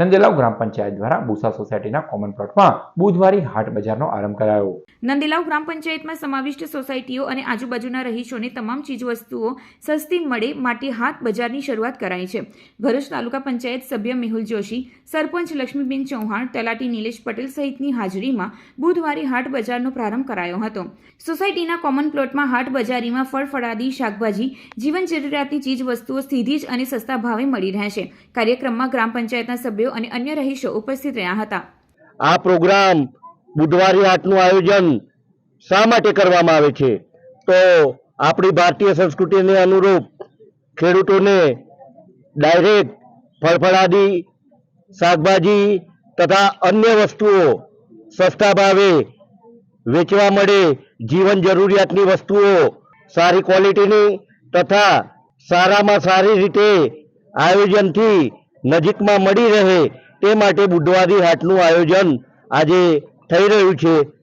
નંદેલાવ ગ્રામ પંચાયત દ્વારા બુસા સોસાયટીના કોમન પ્લોટમાં બુધવારી હાટ બજારનો આરંભ કરાયો. નંદેલાવ ગ્રામ પંચાયતમાં સમાવિષ્ટ સોસાયટીઓ અને આજુબાજુના રહીશોને તમામ ચીજવસ્તુઓ સસ્તી મળે માટે હાટ બજારની શરૂઆત કરાઈ છે. ભરૂચ તાલુકા પંચાયત સભ્ય મેહુલ જોશી, સરપંચ લક્ષ્મીબેન ચૌહાણ, તલાટી નિલેશ પટેલ સહિતની હાજરીમાં બુધવારે હાટ બજારનો પ્રારંભ કરાયો હતો. સોસાયટીના કોમન પ્લોટમાં હાટ બજારીમાં ફળ, ફળાદી, શાકભાજી, જીવન જરૂરિયાતની ચીજ વસ્તુઓ સીધી જ અને સસ્તા ભાવે મળી રહેશે કાર્યક્રમમાં ગ્રામ પંચાયતના સભ્યો અને અન્ય રહીશો ઉપસ્થિત રહ્યા હતા. આ પ્રોગ્રામ બુધવારી હાટનું આયોજન શા માટે કરવામાં આવે છે? તો આપણી ભારતીય સંસ્કૃતિને અનુરૂપ ખેડૂતોને ડાયરેક્ટ ફળફળાદી, શાકભાજી તથા અન્ય વસ્તુઓ સસ્તા ભાવે વેચવા મળે, જીવન જરૂરિયાતની વસ્તુઓ સારી ક્વોલિટીની તથા સારામાં સારી રીતે આયોજનથી નજીકમાં મળી રહે તે માટે બુધવારી હાટનું આયોજન આજે થઈ રહ્યું છે.